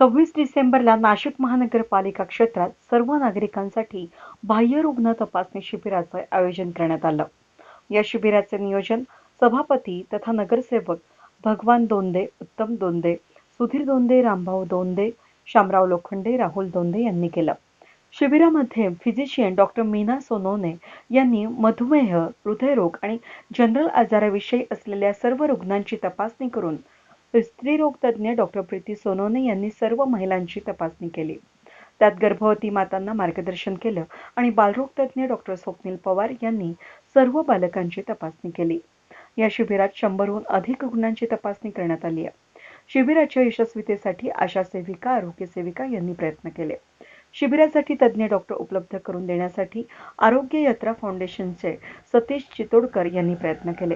सव्वीस डिसेंबरला नाशिक महानगरपालिका क्षेत्रात सर्व नागरिकांसाठी बाह्य रुग्ण तपासणी शिबिराचं आयोजन करण्यात आलं. या शिबिराचे नियोजन सभापती तथा नगरसेवक भगवान दोंदे उत्तम दोंदे सुधीर दोंदे रामभाऊ दोंदे शामराव लोखंडे राहुल दोंदे यांनी केलं. शिबिरामध्ये फिजिशियन डॉक्टर मीना सोनोने यांनी मधुमेह हृदयरोग आणि जनरल आजाराविषयी असलेल्या सर्व रुग्णांची तपासणी करून स्त्रीरोग तज्ज्ञ डॉक्टर प्रीती सोनोने यांनी सर्व महिलांची तपासणी केली. त्यात गर्भवती मातांना मार्गदर्शन केलं आणि बालरोग तज्ज्ञ डॉक्टर स्वप्नील पवार यांनी सर्व बालकांची तपासणी केली. या शिबिरात शंभरहून अधिक रुग्णांची तपासणी करण्यात आली आहे. शिबिराच्या यशस्वीतेसाठी आशा सेविका आरोग्य सेविका यांनी प्रयत्न केले. शिबिरासाठी तज्ज्ञ डॉक्टर उपलब्ध करून देण्यासाठी आरोग्य यात्रा फाउंडेशनचे सतीश चितोडकर यांनी प्रयत्न केले.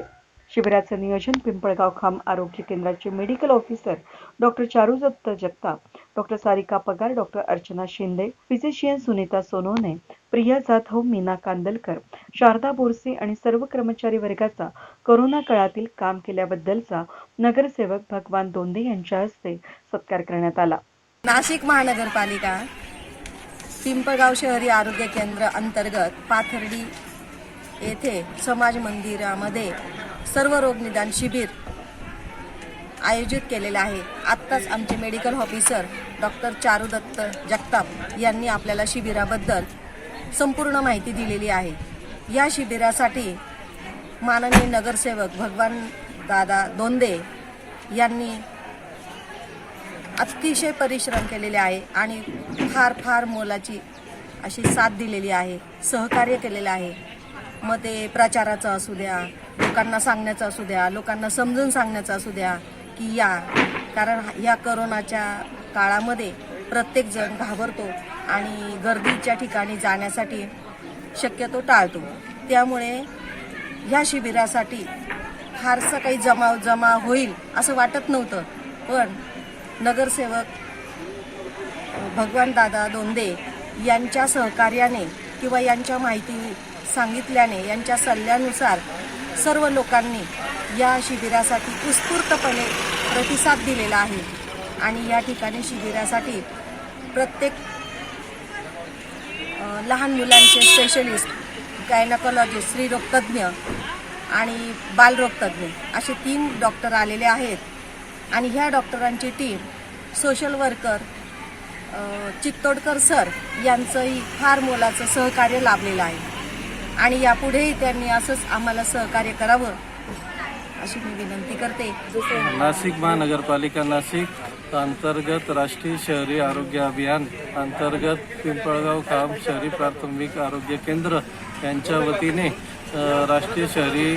शिबिराचे नियोजन पिंपळगाव खांब आरोग्य केंद्राचे medical officer doctor Charudatta Jagtap doctor Sarika Pagar doctor Archana Shinde physician Sunita Sonone Priya Jadhav Meena Kandalkar Sharada Borse आणि सर्व कर्मचारी वर्गाचा करोना काळातील काम केल्याबद्दलचा नगरसेवक भगवान दोंदे यांच्या हस्ते सत्कार करण्यात आला. नाशिक महानगरपालिका पिंपळगाव शहरी आरोग्य केंद्र अंतर्गत पाथर्डी येथे समाज मंदिरामध्ये सर्व रोग निदान शिबिर आयोजित केलेले आहे. आत्ताच आमचे medical officer doctor Charudatta Jagtap यांनी आपल्याला शिबिराबद्दल संपूर्ण माहिती दिलेली आहे. या शिबिरासाठी माननीय नगरसेवक भगवान दादा दोंदे यांनी अतिशय परिश्रम केलेले आहे आणि फार फार मोलाची अशी साथ दिलेली आहे सहकार्य केलेलं आहे. मग ते प्रचाराचं असू द्या लोकांना सांगण्याचं असू द्या लोकांना समजून सांगण्याचं असू द्या की या. कारण या करोनाच्या काळामध्ये प्रत्येकजण घाबरतो आणि गर्दीच्या ठिकाणी जाण्यासाठी शक्यतो टाळतो. त्यामुळे ह्या शिबिरासाठी फारसं काही जमाव जमा होईल असं वाटत नव्हतं. पण नगरसेवक भगवान दादा दोंदे यांच्या सहकार्याने किंवा यांच्या माहिती सांगितल्याने यांच्या सल्ल्यानुसार सर्व लोकांनी या शिबिरासाठी उत्स्फूर्तपणे प्रतिसाद दिलेला आहे. आणि या ठिकाणी शिबिरासाठी प्रत्येक लहान मुलांचे स्पेशलिस्ट गायनकॉलॉजिस्ट स्त्रीरोगतज्ञ आणि बालरोगतज्ञ असे तीन डॉक्टर आलेले आहेत. आणि ह्या डॉक्टरांची team social worker Chittodkar sir यांचंही फार मोलाचं सहकार्य लाभलेलं आहे. आणि यापुढेही त्यांनी असंच आम्हाला सहकार्य करावं अशी मी विनंती करते. नाशिक महानगरपालिका नाशिक अंतर्गत राष्ट्रीय शहरी आरोग्य अभियान अंतर्गत पिंपळगाव काम शहरी प्राथमिक आरोग्य केंद्र यांच्या वतीने राष्ट्रीय शहरी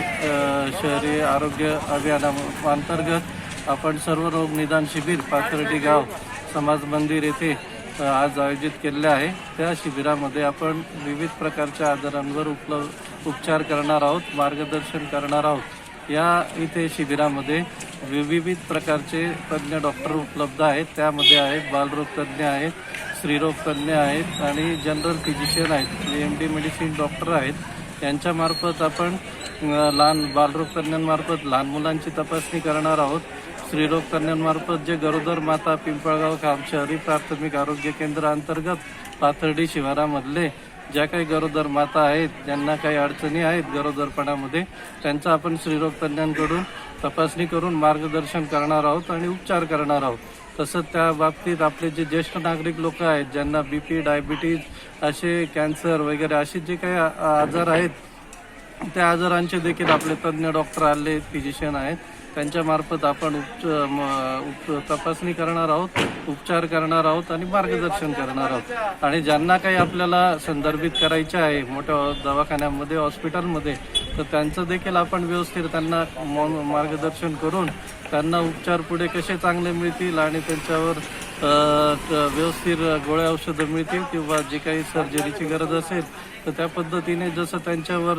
शहरी आरोग्य अभियाना अंतर्गत आपण सर्व रोग निदान शिबिर पाथर्डी गाव समाज मंदिर येथे आज आयोजित केलेले आहे. त्या शिबिरामध्ये आपण विविध प्रकारच्या आजारांवर उपलब्ध उपचार करणार आहोत मार्गदर्शन करणार आहोत. या इथे शिबिरामध्ये विविध प्रकारचे तज्ज्ञ डॉक्टर उपलब्ध आहेत. त्यामध्ये आहेत बालरोग तज्ज्ञ आहेत स्त्रीरोग तज्ज्ञ आहेत आणि जनरल फिजिशियन आहेत. एम डी मेडिसिन डॉक्टर आहेत. यांच्यामार्फत आपण लहान बालरोग तज्ज्ञांमार्फत लहान मुलांची तपासणी करणार आहोत. स्त्रीरोग तज्ज्ञांमार्फत जे गरोदर माता पिंपळगाव खाम शहरी प्राथमिक आरोग्य केंद्र अंतर्गत पाथर्डी शिवारामधले ज्या काही गरोदर माता आहेत ज्यांना काही अडचणी आहेत गरोदरपणामध्ये त्यांचा आपण स्त्रीरोग तज्ज्ञांकडून तपासणी करून मार्गदर्शन करणार आहोत आणि उपचार करणार आहोत. तसंच त्या बाबतीत आपले जे ज्येष्ठ नागरिक लोक आहेत ज्यांना बी पी डायबिटीज असे कॅन्सर वगैरे असे जे काही आ- आजार आहेत त्या आजारांचे देखील आपले तज्ज्ञ डॉक्टर आले फिजिशियन आहेत. त्यांच्या मार्फत आपण उपच म- उप तपासणी करणार आहोत उपचार करणार आहोत आणि मार्गदर्शन करणार आहोत. आणि ज्यांना काही आपल्याला संदर्भित करायचे आहे मोठ्या दवाखान्यामध्ये हॉस्पिटलमध्ये तर त्यांचं देखील आपण व्यवस्थित त्यांना मार्गदर्शन करून त्यांना उपचार पुढे कसे चांगले मिळतील आणि त्यांच्यावर व्यवस्थित गोळ्या औषधं मिळतील किंवा जे काही सर्जरीची गरज असेल तर त्या पद्धतीने जसं त्यांच्यावर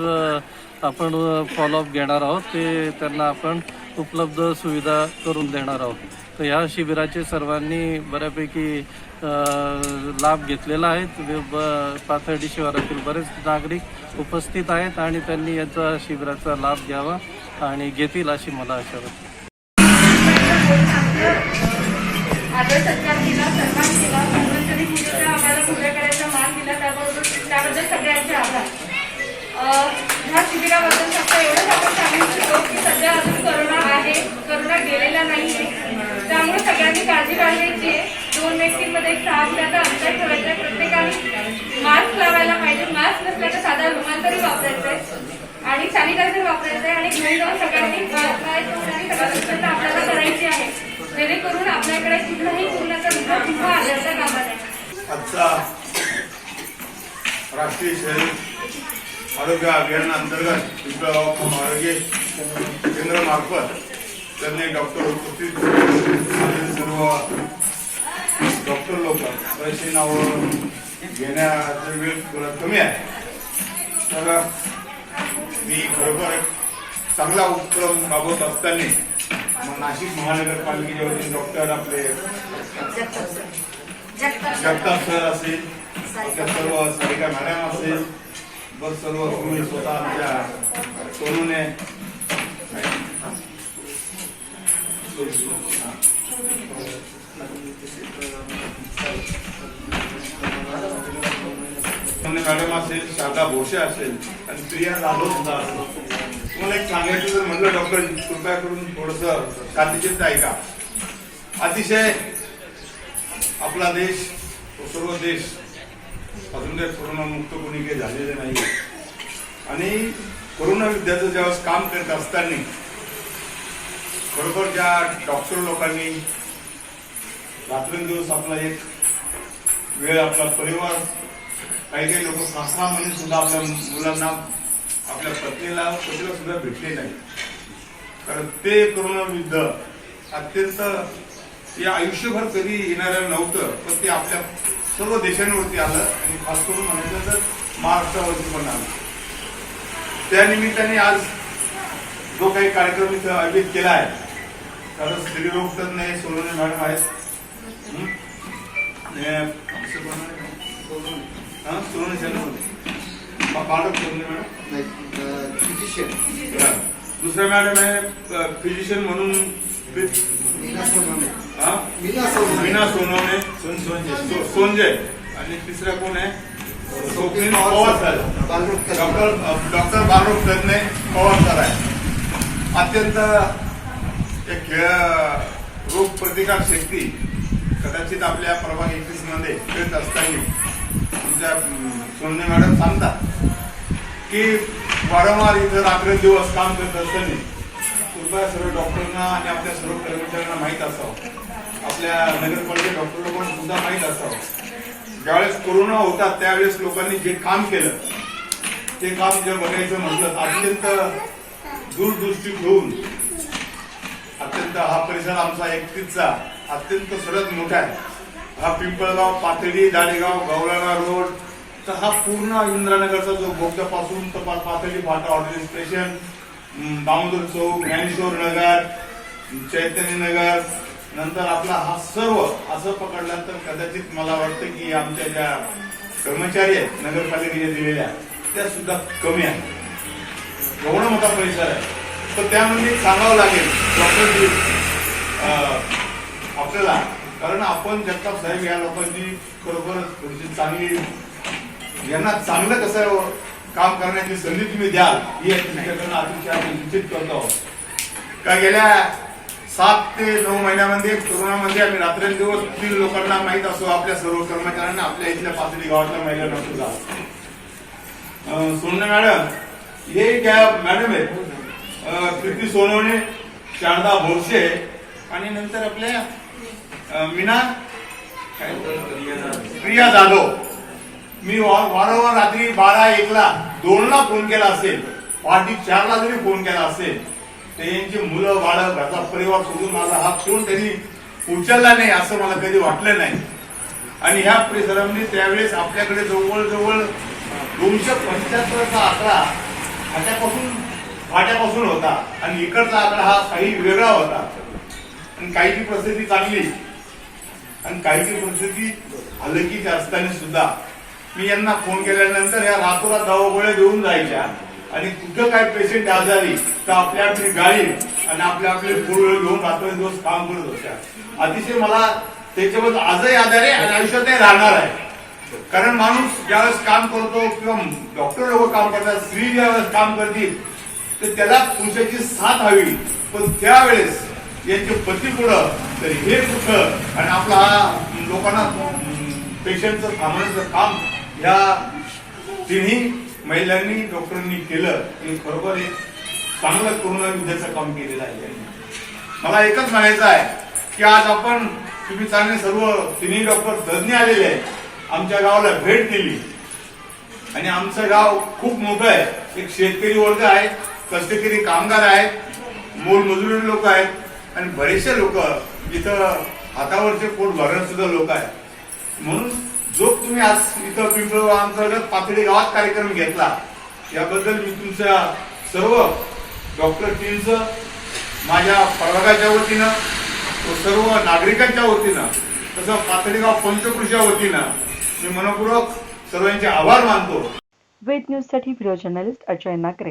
आपण फॉलोअप घेणार आहोत ते त्यांना आपण उपलब्ध सुविधा करून देणार आहोत. तर ह्या शिबिराचे सर्वांनी बऱ्यापैकी लाभ घेतलेला आहे. पाथर्डी शिवारातील बरेच नागरिक उपस्थित आहेत आणि त्यांनी याचा शिबिराचा लाभ घ्यावा आणि घेतील अशी मला आशा वाटते आदर सत्कार केला सन्मान केला धन्वंतरी पूजेचा आम्हाला पूजा करायचा मान दिला त्याबरोबर त्याबद्दल सगळ्यांचे आभार. ह्या शिबिराबद्दल फक्त एवढंच आपण सांगू शकतो की सध्या अजून करोना आहे करोना गेलेला नाहीये. त्यामुळे सगळ्यांनी काळजी बाळगायची आहे. दोन व्यक्तींमध्ये एक सहा फुटाचा अंतर ठेवायचा आहे प्रत्येकाने मास्क लावायला पाहिजे. मास्क नसल्याचं साधा रुमाल तरी वापरायचा आहे आणि सॅनिटायझर वापरायचं आहे आणि घरी जाऊन सगळ्यांनी सगळ्या स्वच्छता आपल्याला करायची आहे. जेणेकरून आपल्याकडे कुठलाही पूर्णाचा रुग्ण किंवा आल्याचा कामा नये आजचा राष्ट्रीय शहरी आरोग्य अभियानाअंतर्गत पिंपळगाव आरोग्य केंद्रामार्फत त्यांनी डॉक्टर उपस्थित सर्व डॉक्टर लोक पैसे नावं घेण्याचा वेळ थोडा कमी आहे. तर मी खरोखर चांगला उपक्रम राबवत असताना नाशिक महानगरपालिकेच्या वतीने डॉक्टर आपले जगताप सर असेल आपल्या सर्व सारिका मॅडम असेल बस सर्व तुम्ही स्वतः आमच्या सोनूने मॅडम असेल शारदा भोसे असेल आणि प्रिया जाधव सुद्धा असेल. तुम्हाला एक सांगायचं जर म्हणलं डॉक्टर कृपया करून थोडस शांतचित्त ऐका. अतिशय आपला देश तो सर्व देश अजून काही कोरोना मुक्त कोणी काही झालेले नाही आणि कोरोना विद्याचं ज्यावेळेस काम करत असताना खरोखर ज्या डॉक्टर लोकांनी रात्रंदिवस आपला एक वेळ आपला परिवार काही काही लोक सासरा म्हणून सुद्धा आपल्या मुलांना आपल्या पत्नीला पतीला सुद्धा भेटले नाही. कारण ते कोरोना युद्ध अत्यंत या आयुष्यभर कधी येणारं नव्हतं पण ते आपल्या सर्व देशांवरती आलं आणि खास करून म्हणायचं तर महाराष्ट्रावरती पण आलं. त्या निमित्ताने आज जो काही कार्यक्रम इथं आयोजित केला आहे कारण स्त्रीरोग तज्ञ सोनवणे मॅडम आहेत. हं? हे? सोनवणे शर्मा बाळक सोनवणे मॅडम हा. दुसऱ्या मॅडम आहे फिजिशियन म्हणून हा? मीना सोनवणे सो- सोनजय आणि तिसरा कोण आहे Swapnil Pawar sir doctor doctor बालरोग तज्ञ पवार सर आहे अत्यंत एक खेळ रोग प्रतिकार शक्ती कदाचित आपल्या प्रभाग एकवीसमध्ये खेळत असताना तुमच्या अं, सोनने मॅडम सांगतात की वारंवार इथं रात्रंदिवस काम करत असताना कृपया सर्व डॉक्टरांना आणि आपल्या सर्व कर्मचाऱ्यांना माहीत असावं. आपल्या नगरपालिका डॉक्टर पण सुद्धा माहीत असावं. ज्यावेळेस कोरोना होता त्यावेळेस लोकांनी जे काम केलं ते काम जर बघायचं म्हटलं अत्यंत दूरदृष्टी घेऊन अत्यंत हा परिसर आमचा एकतीसचा अत्यंत सर्वात मोठा आहे. हा पिंपळगाव पातळी दाडेगाव गवळागाव रोड तर हा पूर्ण इंद्रानगरचा जो बोगद्यापासून तर पातळी फाटा ऑटो स्टेशन दामोदर चौक ज्ञानेश्वर नगर चैतन्य नगर नंतर आपला हा सर्व असं पकडल्यानंतर कदाचित मला वाटतं की आमच्या ज्या कर्मचारी आहेत नगरपालिकेने दिलेल्या त्या सुद्धा कमी आहेत. एवढा मोठा परिसर आहे. तर त्यामध्ये सांगावं लागेल डॉक्टर आपल्याला कारण आपण जगताप साहेब या लोकांची खरोखरच थोडीशी चांगली यांना चांगलं कसं काम करण्याची संधी तुम्ही द्याल ही एक तुमच्याकडनं आम्ही निश्चित करतो आहोत. का गेल्या सात ते नऊ महिन्यामध्ये कोरोनामध्ये आम्ही रात्रंदिवस तीन लोकांना माहीत असो आपल्या सर्व कर्मचाऱ्यांना आपल्या इथल्या पातळी गावातल्या महिलांना सुद्धा अं, सोनने मॅडम हे ज्या मॅडम आहेत अं, कीर्ती सोनवणे शारदा भोरसे आणि नंतर आपल्या अं, मीना? प्रिया जाधव मी वारंवार रात्री बारा एकला दोनला फोन केला असेल. पाठी चारला जरी फोन केला असेल त्यांची मुलं बाळ घरचा परिवार सोडून माझा हा फोन त्यांनी उचलला नाही असं मला कधी वाटलं नाही. आणि ह्या परिसरामध्ये त्यावेळेस आपल्याकडे जवळजवळ दोनशे पंच्याहत्तरचा आकडा फाट्यापासून फाट्यापासून होता. आणि इकडचा आकडा हा काही वेगळा होता. आणि काहीची परिस्थिती चांगली. आणि काहीची परिस्थिती हलकीची असताना सुद्धा. मी यांना फोन केल्यानंतर या रातोरात दवागोळ्या देऊन जायच्या. आणि कुठं काय पेशंट आजारी तर आपल्या आपली गाडी आणि आपल्या आपले पूर्व घेऊन रात्र दिवस काम करत होत्या. अतिशय मला त्याच्याबद्दल आजही आधार आहे आणि आयुष्यातही राहणार आहे. कारण माणूस ज्यावेळेस काम करतो किंवा डॉक्टर लोक काम करतात स्त्री ज्यावेळेस काम करतील तर त्याला पुरुषाची साथ हवी. पण त्यावेळेस यांचे पती पुढं तर हे कुठं? आणि आपला हा लोकांना पेशंटचं थांबण्याचं काम या तिन्ही महिलांनी डॉक्टरांनी केलं आणि बरोबर एक चांगलं कोरोना विरुद्धचं काम केलेलं आहे. मला एकच म्हणायचं आहे की आज आपण तुम्ही चांगले सर्व तिन्ही डॉक्टर तज्ज्ञ आलेले आहेत. आमच्या गावाला भेट दिली. आणि आमचं गाव खूप मोठं आहे. एक शेतकरी वर्ग आहे कष्टकरी कामगार आहेत मोलमजुरी लोक आहेत आणि बरेचसे लोक इथं हातावरचे पोट भरणारे सुद्धा लोक आहेत. म्हणून जो तुम्ही आज इथं पिंपळगाव अंतर्गत पाथडी गावात कार्यक्रम घेतला याबद्दल मी तुमच्या सर्व डॉक्टर टीमचं माझ्या प्रभागाच्या वतीनं व सर्व नागरिकांच्या वतीनं तसं पाथडीगाव पंचकृषीच्या वतीनं मी मनपूर्वक सर्वांचे आभार मानतो. वेद न्यूजसाठी व्हिडिओ जर्नलिस्ट अजय नागरे.